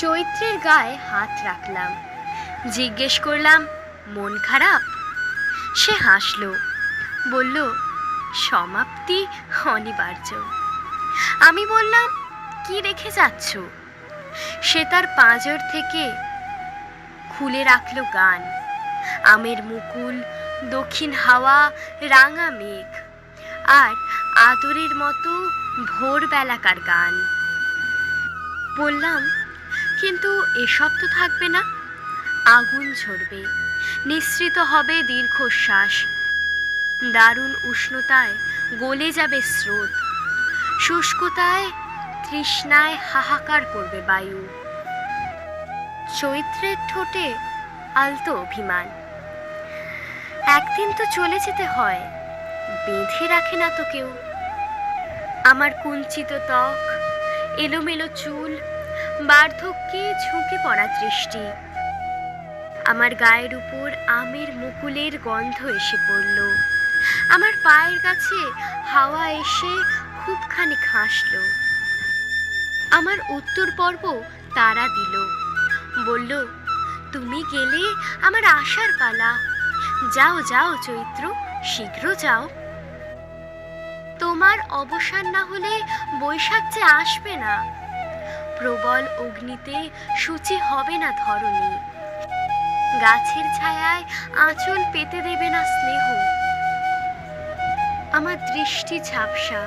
চৈত্রের গায়ে হাত রাখলাম। জিজ্ঞেস করলাম, মন খারাপ? সে হাসলো, বলল, সমাপ্তি অনিবার্য। আমি বললাম, কি রেখে যাচ্ছ? সে তার পাঁজর থেকে খুলে রাখল গান। আমের মুকুল, দক্ষিণ হাওয়া, রাঙা মেঘ আর আদরের মতো ভোরবেলাকার গান। বললাম কিন্তু এসব তো থাকবে না। আগুন ঝরবে, নিঃসৃত হবে দীর্ঘশ্বাস। দারুণ উষ্ণতায় গলে যাবে স্রোত। শুষ্কতায় তৃষ্ণায় হাহাকার করবে বায়ু। চৈত্রের ঠোঁটে আলতো অভিমান। একদিন তো চলে যেতে হয়, বেঁধে রাখে না তো কেউ। আমার কুঞ্চিত ত্বক, এলোমেলো চুল বার্ধক্যে ঝুঁকে পড়া দৃষ্টি। আমার গায়ের উপর আমের মুকুলের গন্ধ এসে পড়ল। আমার পায়ের কাছে হাওয়া এসে খুবখানি হাসল। আমার উত্তর পর্ব তারা দিল। বলল, তুমি গেলে আমার আশার পালা। যাও যাও চৈত্র, শীঘ্র যাও। তোমার অবসান না হলে বৈশাখ যে আসবে না। প্রবল অগ্নিতে সূচি হবে না ধরণী। গাছের ছায়ায় আঁচল পেতে দেবে না স্নেহ। আমার দৃষ্টি ঝাপসা।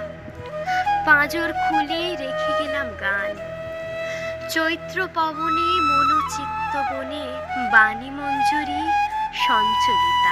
পাঁজর খুলে রেখে গেলাম গান। চৈত্র পবনে মনোচিত্ত বনে বাণী মঞ্জুরি সঞ্চলিত।